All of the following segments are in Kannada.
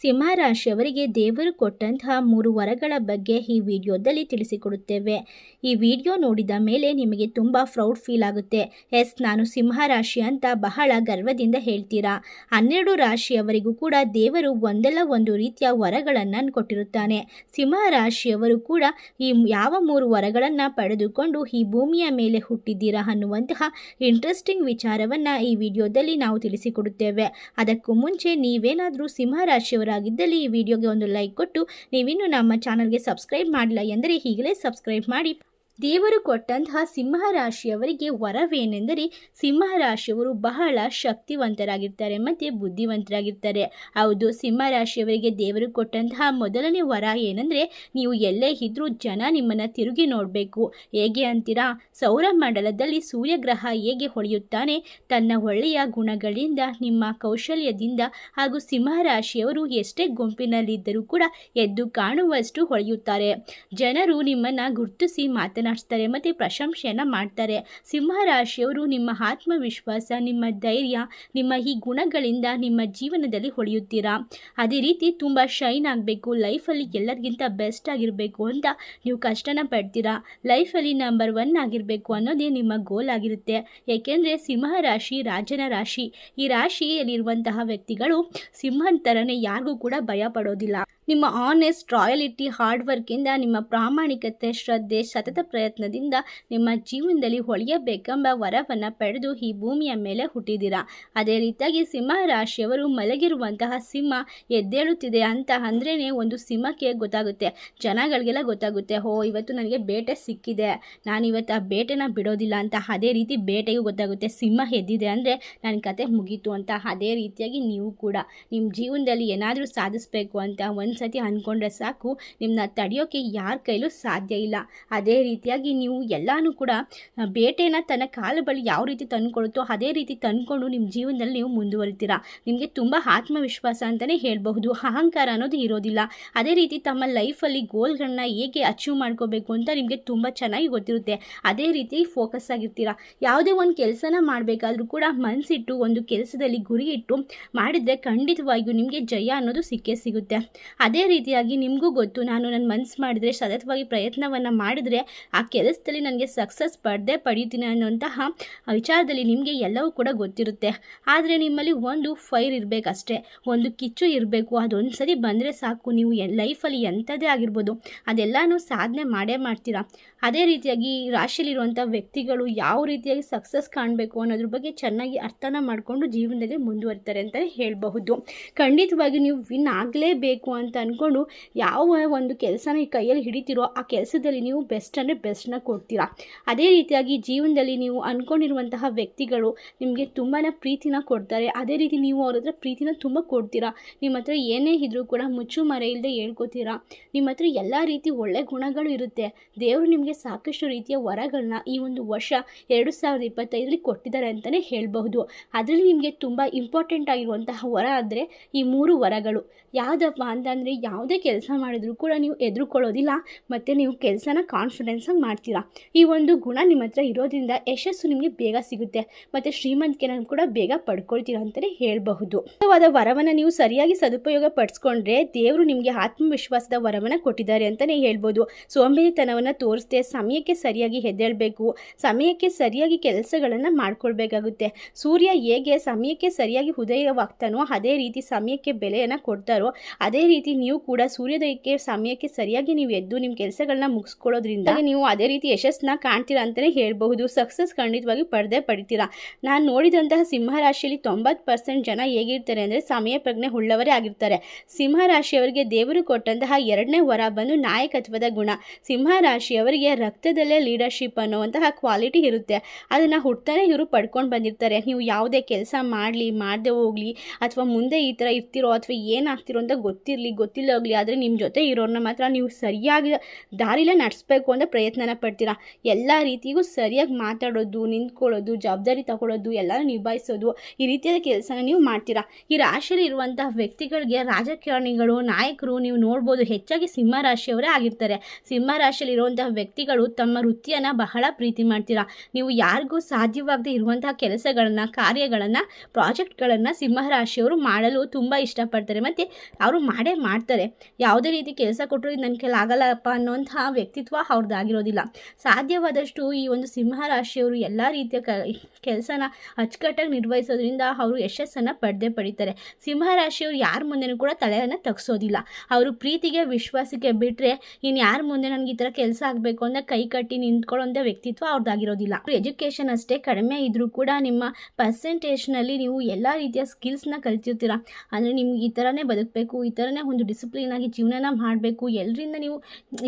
ಸಿಂಹರಾಶಿಯವರಿಗೆ ದೇವರು ಕೊಟ್ಟಂತಹ ಮೂರು ವರಗಳ ಬಗ್ಗೆ ಈ ವಿಡಿಯೋದಲ್ಲಿ ತಿಳಿಸಿಕೊಡುತ್ತೇವೆ. ಈ ವಿಡಿಯೋ ನೋಡಿದ ಮೇಲೆ ನಿಮಗೆ ತುಂಬ ಪ್ರೌಡ್ ಫೀಲ್ ಆಗುತ್ತೆ. ಎಸ್, ನಾನು ಸಿಂಹರಾಶಿ ಅಂತ ಬಹಳ ಗರ್ವದಿಂದ ಹೇಳ್ತೀರಾ? ಹನ್ನೆರಡು ರಾಶಿಯವರಿಗೂ ಕೂಡ ದೇವರು ಒಂದಲ್ಲ ಒಂದು ರೀತಿಯ ವರಗಳನ್ನು ಕೊಟ್ಟಿರುತ್ತಾನೆ. ಸಿಂಹರಾಶಿಯವರು ಕೂಡ ಈ ಯಾವ ಮೂರು ವರಗಳನ್ನು ಪಡೆದುಕೊಂಡು ಈ ಭೂಮಿಯ ಮೇಲೆ ಹುಟ್ಟಿದ್ದೀರಾ ಅನ್ನುವಂತಹ ಇಂಟ್ರೆಸ್ಟಿಂಗ್ ವಿಚಾರವನ್ನು ಈ ವಿಡಿಯೋದಲ್ಲಿ ನಾವು ತಿಳಿಸಿಕೊಡುತ್ತೇವೆ. ಅದಕ್ಕೂ ಮುಂಚೆ ನೀವೇನಾದರೂ ಸಿಂಹರಾಶಿಯವರಾಗಿದ್ದಲ್ಲಿ ಈ ವಿಡಿಯೋಗೆ ಒಂದು ಲೈಕ್ ಕೊಟ್ಟು ನೀವಿನ್ನೂ ನಮ್ಮ ಚಾನಲ್ಗೆ ಸಬ್ಸ್ಕ್ರೈಬ್ ಮಾಡಿಲ್ಲ ಎಂದರೆ ಈಗಲೇ ಸಬ್ಸ್ಕ್ರೈಬ್ ಮಾಡಿ. ದೇವರು ಕೊಟ್ಟಂತಹ ಸಿಂಹರಾಶಿಯವರಿಗೆ ವರವೇನೆಂದರೆ ಸಿಂಹರಾಶಿಯವರು ಬಹಳ ಶಕ್ತಿವಂತರಾಗಿರ್ತಾರೆ ಮತ್ತು ಬುದ್ಧಿವಂತರಾಗಿರ್ತಾರೆ. ಹೌದು, ಸಿಂಹರಾಶಿಯವರಿಗೆ ದೇವರು ಕೊಟ್ಟಂತಹ ಮೊದಲನೇ ವರ ಏನಂದರೆ ನೀವು ಎಲ್ಲೇ ಇದ್ದರೂ ಜನ ನಿಮ್ಮನ್ನು ತಿರುಗಿ ನೋಡಬೇಕು. ಹೇಗೆ ಅಂತೀರಾ? ಸೌರಮಂಡಲದಲ್ಲಿ ಸೂರ್ಯಗ್ರಹ ಹೇಗೆ ಹೊಳೆಯುತ್ತಾನೆ? ತನ್ನ ಒಳ್ಳೆಯ ಗುಣಗಳಿಂದ, ನಿಮ್ಮ ಕೌಶಲ್ಯದಿಂದ ಹಾಗೂ ಸಿಂಹರಾಶಿಯವರು ಎಷ್ಟೇ ಗುಂಪಿನಲ್ಲಿದ್ದರೂ ಕೂಡ ಎದ್ದು ಕಾಣುವಷ್ಟು ಹೊಳೆಯುತ್ತಾರೆ. ಜನರು ನಿಮ್ಮನ್ನು ಗುರುತಿಸಿ ಮಾತನಾಡಿಸ್ತಾರೆ ಮತ್ತು ಪ್ರಶಂಸೆಯನ್ನು ಮಾಡ್ತಾರೆ. ಸಿಂಹರಾಶಿಯವರು ನಿಮ್ಮ ಆತ್ಮವಿಶ್ವಾಸ, ನಿಮ್ಮ ಧೈರ್ಯ, ನಿಮ್ಮ ಈ ಗುಣಗಳಿಂದ ನಿಮ್ಮ ಜೀವನದಲ್ಲಿ ಹೊಳೆಯುತ್ತೀರಾ? ಅದೇ ರೀತಿ ತುಂಬ ಶೈನ್ ಆಗಬೇಕು ಲೈಫಲ್ಲಿ ಎಲ್ಲರಿಗಿಂತ ಬೆಸ್ಟ್ ಆಗಿರಬೇಕು ಅಂತ ನೀವು ಕಷ್ಟನ ಪಡ್ತೀರಾ? ಲೈಫಲ್ಲಿ ನಂಬರ್ ಒನ್ ಆಗಿರಬೇಕು ಅನ್ನೋದೇ ನಿಮ್ಮ ಗೋಲ್ ಆಗಿರುತ್ತೆ. ಏಕೆಂದರೆ ಸಿಂಹರಾಶಿ ರಾಜನ ರಾಶಿ. ಈ ರಾಶಿಯಲ್ಲಿರುವಂತಹ ವ್ಯಕ್ತಿಗಳು ಸಿಂಹನ್ ಥರನೇ ಯಾರಿಗೂ ಕೂಡ ಭಯ ಪಡೋದಿಲ್ಲ. ನಿಮ್ಮ ಆನೆಸ್ಟ್ ರಾಯಲಿಟಿ ಹಾರ್ಡ್ ವರ್ಕಿಂದ ನಿಮ್ಮ ಪ್ರಾಮಾಣಿಕತೆ, ಶ್ರದ್ಧೆ, ಸತತ ಪ್ರಯತ್ನದಿಂದ ನಿಮ್ಮ ಜೀವನದಲ್ಲಿ ಹೊಳೆಯಬೇಕೆಂಬ ವರವನ್ನು ಪಡೆದು ಈ ಭೂಮಿಯ ಮೇಲೆ ಹುಟ್ಟಿದ್ದೀರಾ? ಅದೇ ರೀತಿಯಾಗಿ ಸಿಂಹ ರಾಶಿಯವರು ಮಲಗಿರುವಂತಹ ಸಿಂಹ ಎದ್ದೇಳುತ್ತಿದೆ ಅಂತ ಅಂದ್ರೇ ಒಂದು ಸಿಂಹಕ್ಕೆ ಗೊತ್ತಾಗುತ್ತೆ. ಜನಗಳಿಗೆಲ್ಲ ಗೊತ್ತಾಗುತ್ತೆ ಓ ಇವತ್ತು ನನಗೆ ಬೇಟೆ ಸಿಕ್ಕಿದೆ. ನಾನು ಇವತ್ತು ಆ ಬೇಟೆನ ಬಿಡೋದಿಲ್ಲ ಅಂತ ಅದೇ ರೀತಿ ಬೇಟೆಗೂ ಗೊತ್ತಾಗುತ್ತೆ. ಸಿಂಹ ಎದ್ದಿದೆ ಅಂದರೆ ನನ್ನ ಕತೆ ಮುಗೀತು ಅಂತ ಅದೇ ರೀತಿಯಾಗಿ ನೀವು ಕೂಡ ನಿಮ್ಮ ಜೀವನದಲ್ಲಿ ಏನಾದರೂ ಸಾಧಿಸಬೇಕು ಅಂತ ಒಂದು ಸತಿ ಅಂದ್ಕೊಂಡ್ರೆ ಸಾಕು. ನಿಮ್ಮನ್ನ ತಡೆಯೋಕ್ಕೆ ಯಾರ ಕೈಲೂ ಸಾಧ್ಯ ಇಲ್ಲ. ಅದೇ ರೀತಿಯಾಗಿ ನೀವು ಎಲ್ಲನೂ ಕೂಡ ಬೇಟೆನ ತನ್ನ ಕಾಲ ಬಳಿ ಯಾವ ರೀತಿ ತಂದುಕೊಳ್ಳುತ್ತೋ ಅದೇ ರೀತಿ ತಂದ್ಕೊಂಡು ನಿಮ್ಮ ಜೀವನದಲ್ಲಿ ನೀವು ಮುಂದುವರಿತೀರಾ? ನಿಮಗೆ ತುಂಬ ಆತ್ಮವಿಶ್ವಾಸ ಅಂತಲೇ ಹೇಳಬಹುದು. ಅಹಂಕಾರ ಅನ್ನೋದು ಇರೋದಿಲ್ಲ. ಅದೇ ರೀತಿ ತಮ್ಮ ಲೈಫಲ್ಲಿ ಗೋಲ್ಗಳನ್ನ ಹೇಗೆ ಅಚೀವ್ ಮಾಡ್ಕೋಬೇಕು ಅಂತ ನಿಮಗೆ ತುಂಬ ಚೆನ್ನಾಗಿ ಗೊತ್ತಿರುತ್ತೆ. ಅದೇ ರೀತಿ ಫೋಕಸ್ ಆಗಿರ್ತೀರಾ? ಯಾವುದೇ ಒಂದು ಕೆಲಸನ ಮಾಡಬೇಕಾದ್ರೂ ಕೂಡ ಮನಸ್ಸಿಟ್ಟು ಒಂದು ಕೆಲಸದಲ್ಲಿ ಗುರಿ ಇಟ್ಟು ಮಾಡಿದರೆ ಖಂಡಿತವಾಗಿಯೂ ನಿಮಗೆ ಜಯ ಅನ್ನೋದು ಸಿಕ್ಕೇ ಸಿಗುತ್ತೆ. ಅದೇ ರೀತಿಯಾಗಿ ನಿಮಗೂ ಗೊತ್ತು. ನಾನು ನನ್ನ ಮನಸ್ಸು ಮಾಡಿದರೆ ಸತತವಾಗಿ ಪ್ರಯತ್ನವನ್ನು ಮಾಡಿದರೆ ಆ ಕೆಲಸದಲ್ಲಿ ನನಗೆ ಸಕ್ಸಸ್ ಪಡೆದೇ ಪಡೀತೀನಿ ಅನ್ನೋಂತಹ ವಿಚಾರದಲ್ಲಿ ನಿಮಗೆ ಎಲ್ಲವೂ ಕೂಡ ಗೊತ್ತಿರುತ್ತೆ. ಆದರೆ ನಿಮ್ಮಲ್ಲಿ ಒಂದು ಫೈರ್ ಇರಬೇಕಷ್ಟೇ. ಒಂದು ಕಿಚ್ಚು ಇರಬೇಕು. ಅದೊಂದು ಸರಿ ಬಂದರೆ ಸಾಕು. ನೀವು ಲೈಫಲ್ಲಿ ಎಂಥದೇ ಆಗಿರ್ಬೋದು. ಅದೆಲ್ಲನೂ ಸಾಧನೆ ಮಾಡೇ ಮಾಡ್ತೀರಾ? ಅದೇ ರೀತಿಯಾಗಿ ರಾಶಿಯಲ್ಲಿರುವಂಥ ವ್ಯಕ್ತಿಗಳು ಯಾವ ರೀತಿಯಾಗಿ ಸಕ್ಸಸ್ ಕಾಣಬೇಕು ಅನ್ನೋದ್ರ ಬಗ್ಗೆ ಚೆನ್ನಾಗಿ ಅರ್ಥನ ಮಾಡಿಕೊಂಡು ಜೀವನದಲ್ಲಿ ಮುಂದುವರಿತಾರೆ ಅಂತಲೇ ಹೇಳಬಹುದು. ಖಂಡಿತವಾಗಿ ನೀವು ವಿನ್ ಆಗಲೇಬೇಕು ಅಂತ ಅಂದ್ಕೊಂಡು ಯಾವ ಒಂದು ಕೆಲಸನ ಕೈಯಲ್ಲಿ ಹಿಡಿತೀರೋ ಆ ಕೆಲಸದಲ್ಲಿ ನೀವು ಬೆಸ್ಟ್ ಅಂದರೆ ಬೆಸ್ಟ್ನ ಕೊಡ್ತೀರಾ? ಅದೇ ರೀತಿಯಾಗಿ ಜೀವನದಲ್ಲಿ ನೀವು ಅಂದ್ಕೊಂಡಿರುವಂತಹ ವ್ಯಕ್ತಿಗಳು ನಿಮಗೆ ತುಂಬಾ ಪ್ರೀತಿನ ಕೊಡ್ತಾರೆ. ಅದೇ ರೀತಿ ನೀವು ಅವ್ರ ಹತ್ರ ಪ್ರೀತಿನ ತುಂಬ ಕೊಡ್ತೀರಾ? ನಿಮ್ಮ ಹತ್ರ ಏನೇ ಇದ್ರೂ ಕೂಡ ಮುಚ್ಚು ಮರೆಯಿಲ್ಲದೆ ಇಲ್ಲದೆ ಹೇಳ್ಕೊತೀರಾ? ನಿಮ್ಮ ಹತ್ರ ಎಲ್ಲ ರೀತಿ ಒಳ್ಳೆ ಗುಣಗಳು ಇರುತ್ತೆ. ದೇವರು ನಿಮಗೆ ಸಾಕಷ್ಟು ರೀತಿಯ ವರಗಳನ್ನ ಈ ಒಂದು ವರ್ಷ ಎರಡು ಸಾವಿರದ ಇಪ್ಪತ್ತೈದರಲ್ಲಿ ಕೊಟ್ಟಿದ್ದಾರೆ ಅಂತಲೇ ಹೇಳಬಹುದು. ಅದರಲ್ಲಿ ನಿಮಗೆ ತುಂಬ ಇಂಪಾರ್ಟೆಂಟ್ ಆಗಿರುವಂತಹ ವರ ಅಂದರೆ ಈ ಮೂರು ವರಗಳು. ಯಾವುದಪ್ಪ ಅಂತಂದರೆ ಯಾವುದೇ ಕೆಲಸ ಮಾಡಿದರೂ ಕೂಡ ನೀವು ಎದುರುಕೊಳ್ಳೋದಿಲ್ಲ. ಮತ್ತು ನೀವು ಕೆಲಸನ ಕಾನ್ಫಿಡೆನ್ಸಾಗಿ ಮಾಡ್ತೀರಾ? ಈ ಒಂದು ಗುಣ ನಿಮ್ಮ ಹತ್ರ ಇರೋದ್ರಿಂದ ಯಶಸ್ಸು ನಿಮಗೆ ಬೇಗ ಸಿಗುತ್ತೆ. ಮತ್ತು ಶ್ರೀಮಂತಿಕೆನ ಕೂಡ ಬೇಗ ಪಡ್ಕೊಳ್ತೀರಾ ಅಂತಲೇ ಹೇಳಬಹುದು. ಅದ ವರವನ್ನು ನೀವು ಸರಿಯಾಗಿ ಸದುಪಯೋಗ ಪಡಿಸ್ಕೊಂಡ್ರೆ ದೇವರು ನಿಮಗೆ ಆತ್ಮವಿಶ್ವಾಸದ ವರವನ್ನು ಕೊಟ್ಟಿದ್ದಾರೆ ಅಂತಲೇ ಹೇಳ್ಬೋದು. ಸೋಂಬೇರಿತನವನ್ನು ತೋರಿಸ್ದೆ ಸಮಯಕ್ಕೆ ಸರಿಯಾಗಿ ಹೆದ್ದೇಳಬೇಕು. ಸಮಯಕ್ಕೆ ಸರಿಯಾಗಿ ಕೆಲಸಗಳನ್ನು ಮಾಡ್ಕೊಳ್ಬೇಕಾಗುತ್ತೆ. ಸೂರ್ಯ ಹೇಗೆ ಸಮಯಕ್ಕೆ ಸರಿಯಾಗಿ ಉದಯವಾಗ್ತಾನೋ ಅದೇ ರೀತಿ ಸಮಯಕ್ಕೆ ಬೆಲೆಯನ್ನು ಕೊಡ್ತಾರೋ ಅದೇ ರೀತಿ ನೀವು ಕೂಡ ಸೂರ್ಯೋದಯಕ್ಕೆ ಸಮಯಕ್ಕೆ ಸರಿಯಾಗಿ ನೀವು ಎದ್ದು ನಿಮ್ಮ ಕೆಲಸಗಳನ್ನ ಮುಗಿಸ್ಕೊಳ್ಳೋದ್ರಿಂದ ಅದೇ ರೀತಿ ಯಶಸ್ಸನ್ನ ಕಾಣ್ತೀರಾ ಅಂತಲೇ ಹೇಳ್ಬಹುದು. ಸಕ್ಸಸ್ ಖಂಡಿತವಾಗಿ ಪಡೆದೇ ಪಡಿತೀರಾ? ನಾನು ನೋಡಿದಂತಹ ಸಿಂಹರಾಶಿಯಲ್ಲಿ ತೊಂಬತ್ತು ಪರ್ಸೆಂಟ್ ಜನ ಹೇಗಿರ್ತಾರೆ ಅಂದರೆ ಸಮಯ ಪ್ರಜ್ಞೆ ಉಳ್ಳವರೇ ಆಗಿರ್ತಾರೆ. ಸಿಂಹರಾಶಿಯವರಿಗೆ ದೇವರು ಕೊಟ್ಟಂತಹ ಎರಡನೇ ವರ ಬಂದು ನಾಯಕತ್ವದ ಗುಣ. ಸಿಂಹರಾಶಿಯವರಿಗೆ ರಕ್ತದಲ್ಲೇ ಲೀಡರ್ಶಿಪ್ ಅನ್ನುವಂತಹ ಕ್ವಾಲಿಟಿ ಇರುತ್ತೆ. ಅದನ್ನು ಹುಟ್ಟಾನೆ ಇವರು ಪಡ್ಕೊಂಡು ಬಂದಿರ್ತಾರೆ. ನೀವು ಯಾವುದೇ ಕೆಲಸ ಮಾಡಲಿ, ಮಾಡದೆ ಹೋಗಲಿ, ಅಥವಾ ಮುಂದೆ ಈ ಥರ ಇರ್ತಿರೋ, ಅಥವಾ ಏನಾಗ್ತಿರೋ ಅಂತ ಗೊತ್ತಿರಲಿ, ಗೊತ್ತಿಲ್ಲ ಹೋಗಲಿ ಆದರೆ ನಿಮ್ಮ ಜೊತೆ ಇರೋರನ್ನ ಮಾತ್ರ ನೀವು ಸರಿಯಾಗಿ ದಾರಿಲೇ ನಡೆಸಬೇಕು ಅಂತ ಪ್ರಯತ್ನ ಪ್ರಯತ್ನನ ಪಡ್ತೀರಾ? ಎಲ್ಲ ರೀತಿಗೂ ಸರಿಯಾಗಿ ಮಾತಾಡೋದು, ನಿಂತ್ಕೊಳ್ಳೋದು, ಜವಾಬ್ದಾರಿ ತಗೊಳ್ಳೋದು ಎಲ್ಲ ನಿಭಾಯಿಸೋದು ಈ ರೀತಿಯಾದ ಕೆಲಸನ ನೀವು ಮಾಡ್ತೀರಾ? ಈ ರಾಶಿಯಲ್ಲಿ ಇರುವಂತಹ ವ್ಯಕ್ತಿಗಳಿಗೆ ರಾಜಕಾರಣಿಗಳು, ನಾಯಕರು ನೀವು ನೋಡ್ಬೋದು ಹೆಚ್ಚಾಗಿ ಸಿಂಹ ರಾಶಿಯವರೇ ಆಗಿರ್ತಾರೆ. ಸಿಂಹ ರಾಶಿಯಲ್ಲಿ ಇರುವಂತಹ ವ್ಯಕ್ತಿಗಳು ತಮ್ಮ ವೃತ್ತಿಯನ್ನು ಬಹಳ ಪ್ರೀತಿ ಮಾಡ್ತೀರಾ? ನೀವು ಯಾರಿಗೂ ಸಾಧ್ಯವಾಗದೆ ಇರುವಂತಹ ಕೆಲಸಗಳನ್ನು, ಕಾರ್ಯಗಳನ್ನು, ಪ್ರಾಜೆಕ್ಟ್ಗಳನ್ನು ಸಿಂಹ ರಾಶಿಯವರು ಮಾಡಲು ತುಂಬ ಇಷ್ಟಪಡ್ತಾರೆ. ಮತ್ತು ಅವರು ಮಾಡೇ ಮಾಡ್ತಾರೆ. ಯಾವುದೇ ರೀತಿ ಕೆಲಸ ಕೊಟ್ಟರು ನನ್ನ ಕೈಲಿ ಆಗಲ್ಲಪ್ಪ ಅನ್ನೋಂತಹ ವ್ಯಕ್ತಿತ್ವ ಅವ್ರದ್ದಾಗಿರೋದಿಲ್ಲ ಸಾಧ್ಯವಾದಷ್ಟು ಈ ಒಂದು ಸಿಂಹ ರಾಶಿಯವರು ಎಲ್ಲ ರೀತಿಯ ಕೆಲಸನ ಅಚ್ಚುಕಟ್ಟಾಗಿ ನಿರ್ವಹಿಸೋದ್ರಿಂದ ಅವರು ಯಶಸ್ಸನ್ನು ಪಡೆದೇ ಪಡಿತಾರೆ. ಸಿಂಹ ರಾಶಿಯವರು ಯಾರ ಮುಂದೆನೂ ಕೂಡ ತಲೆಯನ್ನು ತಗ್ಸೋದಿಲ್ಲ. ಅವರು ಪ್ರೀತಿಗೆ, ವಿಶ್ವಾಸಕ್ಕೆ ಬಿಟ್ಟರೆ ಇನ್ನು ಯಾರ ಮುಂದೆ ನನಗೆ ಈ ಥರ ಕೆಲಸ ಆಗಬೇಕು ಅಂತ ಕೈ ಕಟ್ಟಿ ನಿಂತ್ಕೊಳ್ಳೋಂಥ ವ್ಯಕ್ತಿತ್ವ ಅವ್ರದ್ದಾಗಿರೋದಿಲ್ಲ ಎಜುಕೇಷನ್ ಅಷ್ಟೇ ಕಡಿಮೆ ಇದ್ದರೂ ಕೂಡ ನಿಮ್ಮ ಪರ್ಸೆಂಟೇಜ್ನಲ್ಲಿ ನೀವು ಎಲ್ಲ ರೀತಿಯ ಸ್ಕಿಲ್ಸ್ನ ಕಲ್ತಿರ್ತೀರ. ಅಂದರೆ ನಿಮ್ಗೆ ಈ ಥರನೇ ಬದುಕಬೇಕು, ಈ ಥರನೇ ಒಂದು ಡಿಸಿಪ್ಲಿನಾಗಿ ಜೀವನನ ಮಾಡಬೇಕು ಎಲ್ಲರಿಂದ ನೀವು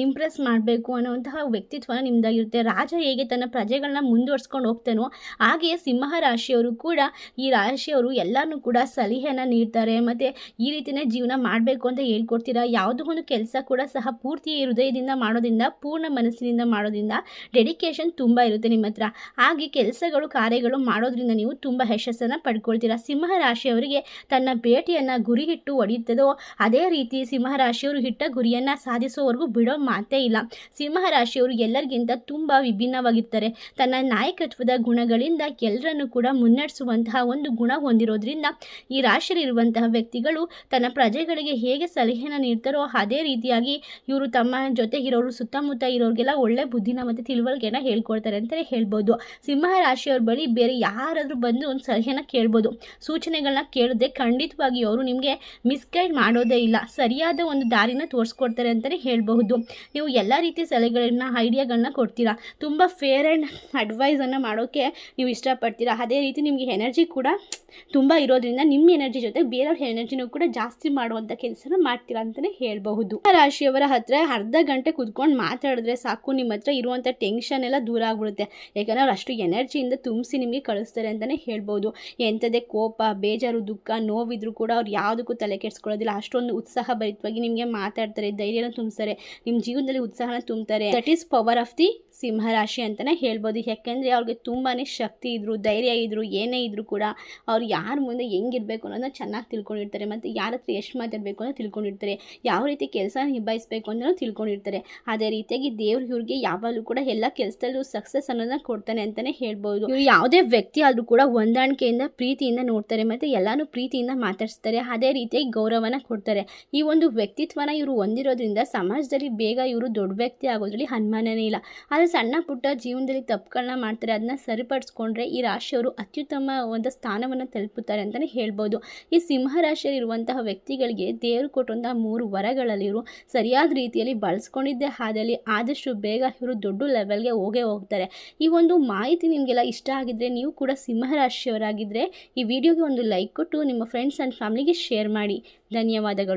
ಇಂಪ್ರೆಸ್ ಮಾಡಬೇಕು ಅನ್ನೋಂತಹ ವ್ಯಕ್ತಿತ್ವ ನಿಮ್ಮದಾಗಿರುತ್ತೆ ರಾಜ ಹೇಗೆ ತನ್ನ ಪ್ರಜೆಗಳನ್ನ ಮುಂದುವರ್ಸ್ಕೊಂಡು ಹೋಗ್ತಾನೋ ಹಾಗೆಯೇ ಸಿಂಹ ರಾಶಿಯವರು ಕೂಡ ಈ ರಾಶಿಯವರು ಎಲ್ಲರೂ ಕೂಡ ಸಲಹೆಯನ್ನು ನೀಡ್ತಾರೆ. ಮತ್ತು ಈ ರೀತಿಯೇ ಜೀವನ ಮಾಡಬೇಕು ಅಂತ ಹೇಳ್ಕೊಡ್ತೀರಾ? ಯಾವುದೋ ಒಂದು ಕೆಲಸ ಕೂಡ ಸಹ ಪೂರ್ತಿ ಹೃದಯದಿಂದ ಮಾಡೋದ್ರಿಂದ, ಪೂರ್ಣ ಮನಸ್ಸಿನಿಂದ ಮಾಡೋದ್ರಿಂದ ಡೆಡಿಕೇಶನ್ ತುಂಬ ಇರುತ್ತೆ ನಿಮ್ಮ ಹತ್ರ. ಹಾಗೆ ಕೆಲಸಗಳು, ಕಾರ್ಯಗಳು ಮಾಡೋದ್ರಿಂದ ನೀವು ತುಂಬ ಯಶಸ್ಸನ್ನು ಪಡ್ಕೊಳ್ತೀರಾ? ಸಿಂಹ ರಾಶಿಯವರಿಗೆ ತನ್ನ ಭೇಟಿಯನ್ನು ಗುರಿ ಇಟ್ಟು ಹೊಡೆಯುತ್ತದೋ ಅದೇ ರೀತಿ ಸಿಂಹ ರಾಶಿಯವರು ಇಟ್ಟ ಗುರಿಯನ್ನು ಸಾಧಿಸೋವರೆಗೂ ಬಿಡೋ ಮಾತೇ ಇಲ್ಲ. ಸಿಂಹ ರಾಶಿಯವರು ಎಲ್ಲರಿಗಿಂತ ತುಂಬ ವಿಭಿನ್ನವಾಗಿರ್ತಾರೆ. ತನ್ನ ನಾಯಕತ್ವದ ಗುಣಗಳಿಂದ ಎಲ್ಲರನ್ನು ಕೂಡ ಮುನ್ನಡೆಸುವಂತಹ ಒಂದು ಗುಣ ಹೊಂದಿರೋದ್ರಿಂದ ಈ ರಾಶಿಯಲ್ಲಿರುವಂತಹ ವ್ಯಕ್ತಿಗಳು ತನ್ನ ಪ್ರಜೆಗಳಿಗೆ ಹೇಗೆ ಸಲಹೆನ ನೀಡ್ತಾರೋ ಅದೇ ರೀತಿಯಾಗಿ ಇವರು ತಮ್ಮ ಜೊತೆಗಿರೋರು ಸುತ್ತಮುತ್ತ ಇರೋರಿಗೆಲ್ಲ ಒಳ್ಳೆ ಬುದ್ಧಿನ ಮತ್ತು ತಿಳುವಳಿಕೆಯನ್ನು ಹೇಳ್ಕೊಡ್ತಾರೆ ಅಂತಲೇ ಹೇಳ್ಬೋದು. ಸಿಂಹ ರಾಶಿಯವ್ರ ಬಳಿ ಬೇರೆ ಯಾರಾದರೂ ಬಂದು ಒಂದು ಸಲಹೆನ ಕೇಳ್ಬೋದು. ಸೂಚನೆಗಳನ್ನ ಕೇಳದೆ ಖಂಡಿತವಾಗಿ ಅವರು ನಿಮಗೆ ಮಿಸ್ಗೈಡ್ ಮಾಡೋದೇ ಇಲ್ಲ. ಸರಿಯಾದ ಒಂದು ದಾರಿನ ತೋರಿಸ್ಕೊಡ್ತಾರೆ ಅಂತಲೇ ಹೇಳಬಹುದು. ನೀವು ಎಲ್ಲ ರೀತಿಯ ಸಲಹೆಗಳನ್ನ ಐಡಿಯಾಗಳನ್ನ ಕೊಡ್ತೀರಾ? ತುಂಬ ಫೇರ್ ಆ್ಯಂಡ್ ಅಡ್ವೈಸನ್ನು ಮಾಡೋಕ್ಕೆ ನೀವು ಇಷ್ಟಪಡ್ತೀರಾ? ಅದೇ ರೀತಿ ನಿಮಗೆ ಎನರ್ಜಿ ಕೂಡ ತುಂಬ ಇರೋದ್ರಿಂದ ನಿಮ್ಮ ಎನರ್ಜಿ ಜೊತೆ ಬೇರೆಯವ್ರ ಎನರ್ಜಿನೂ ಕೂಡ ಜಾಸ್ತಿ ಮಾಡುವಂಥ ಕೆಲಸನ ಮಾಡ್ತೀರಾ ಅಂತಲೇ ಹೇಳಬಹುದು. ರಾಶಿಯವರ ಹತ್ರ ಅರ್ಧ ಗಂಟೆ ಕುತ್ಕೊಂಡು ಮಾತಾಡಿದ್ರೆ ಸಾಕು, ನಿಮ್ಮ ಹತ್ರ ಇರುವಂಥ ಟೆನ್ಷನ್ ಎಲ್ಲ ದೂರ ಆಗ್ಬಿಡುತ್ತೆ. ಯಾಕಂದರೆ ಅವ್ರು ಅಷ್ಟು ಎನರ್ಜಿಯಿಂದ ತುಂಬಿಸಿ ನಿಮಗೆ ಕಳಿಸ್ತಾರೆ ಅಂತಲೇ ಹೇಳ್ಬೋದು ಎಂಥದೇ ಕೋಪ, ಬೇಜಾರು, ದುಃಖ, ನೋವಿದ್ರೂ ಕೂಡ ಅವ್ರು ಯಾವುದಕ್ಕೂ ತಲೆ ಕೆಡಿಸ್ಕೊಳ್ಳೋದಿಲ್ಲ. ಅಷ್ಟೊಂದು ಉತ್ಸಾಹ ಭರಿತವಾಗಿ ನಿಮಗೆ ಮಾತಾಡ್ತಾರೆ, ಧೈರ್ಯನ ತುಂಬಿಸ್ತಾರೆ. ನಿಮ್ಮ ಜೀವನದಲ್ಲಿ ಉತ್ಸಾಹನ ತುಂಬ್ತಾರೆ. That is power of the ಸಿಂಹರಾಶಿ ಅಂತಲೇ ಹೇಳ್ಬೋದು. ಯಾಕೆಂದರೆ ಅವ್ರಿಗೆ ತುಂಬಾ ಶಕ್ತಿ ಇದ್ದರು ಧೈರ್ಯ ಇದ್ದರು ಏನೇ ಇದ್ದರೂ ಕೂಡ ಅವ್ರು ಯಾರ ಮುಂದೆ ಹೆಂಗಿರಬೇಕು ಅನ್ನೋದನ್ನ ಚೆನ್ನಾಗಿ ತಿಳ್ಕೊಂಡಿರ್ತಾರೆ ಮತ್ತು ಯಾರ ಹತ್ರ ಎಷ್ಟು ಮಾತಾಡಬೇಕು ಅಂತ ತಿಳ್ಕೊಂಡಿರ್ತಾರೆ. ಯಾವ ರೀತಿ ಕೆಲಸ ನಿಭಾಯಿಸಬೇಕು ಅನ್ನೋ ತಿಳ್ಕೊಂಡಿರ್ತಾರೆ. ಅದೇ ರೀತಿಯಾಗಿ ದೇವ್ರು ಇವ್ರಿಗೆ ಯಾವಾಗಲೂ ಕೂಡ ಎಲ್ಲ ಕೆಲಸದಲ್ಲೂ ಸಕ್ಸಸ್ ಅನ್ನೋದನ್ನ ಕೊಡ್ತಾನೆ ಅಂತಲೇ ಹೇಳ್ಬೋದು. ಇವರು ಯಾವುದೇ ವ್ಯಕ್ತಿ ಆದರೂ ಕೂಡ ಹೊಂದಾಣಿಕೆಯಿಂದ, ಪ್ರೀತಿಯಿಂದ ನೋಡ್ತಾರೆ ಮತ್ತು ಎಲ್ಲನೂ ಪ್ರೀತಿಯಿಂದ ಮಾತಾಡಿಸ್ತಾರೆ. ಅದೇ ರೀತಿಯಾಗಿ ಗೌರವನ ಕೊಡ್ತಾರೆ. ಈ ಒಂದು ವ್ಯಕ್ತಿತ್ವನ ಇವರು ಹೊಂದಿರೋದ್ರಿಂದ ಸಮಾಜದಲ್ಲಿ ಬೇಗ ಇವರು ದೊಡ್ಡ ವ್ಯಕ್ತಿ ಆಗೋದ್ರಲ್ಲಿ ಅನುಮಾನನೇ ಇಲ್ಲ. ಆದರೆ ಸಣ್ಣ ಪುಟ್ಟ ಜೀವನದಲ್ಲಿ ತಪ್ಪುಗಳನ್ನ ಮಾಡ್ತಾರೆ ಅದನ್ನ ಸರಿಪಡಿಸ್ಕೊಂಡ್ರೆ ಈ ರಾಶಿಯವರು ಅತ್ಯುತ್ತಮ ಒಂದು ಸ್ಥಾನವನ್ನು ತಲುಪುತ್ತಾರೆ ಅಂತಲೇ ಹೇಳ್ಬೋದು. ಈ ಸಿಂಹ ರಾಶಿಯಲ್ಲಿರುವಂತಹ ವ್ಯಕ್ತಿಗಳಿಗೆ ದೇವರು ಕೊಟ್ಟಂತಹ ಮೂರು ವರಗಳಲ್ಲಿ ಇವರು ಸರಿಯಾದ ರೀತಿಯಲ್ಲಿ ಬಳಸ್ಕೊಂಡಿದ್ದೇ ಹಾದಲ್ಲಿ ಆದಷ್ಟು ಬೇಗ ಇವರು ದೊಡ್ಡ ಲೆವೆಲ್ಗೆ ಹೋಗೇ ಹೋಗ್ತಾರೆ. ಈ ಒಂದು ಮಾಹಿತಿ ನಿಮಗೆಲ್ಲ ಇಷ್ಟ ಆಗಿದ್ದರೆ ನೀವು ಕೂಡ ಸಿಂಹ ರಾಶಿಯವರಾಗಿದ್ದರೆ ಈ ವಿಡಿಯೋಗೆ ಒಂದು ಲೈಕ್ ಕೊಟ್ಟು ನಿಮ್ಮ ಫ್ರೆಂಡ್ಸ್ ಆ್ಯಂಡ್ ಫ್ಯಾಮಿಲಿಗೆ ಶೇರ್ ಮಾಡಿ. ಧನ್ಯವಾದಗಳು.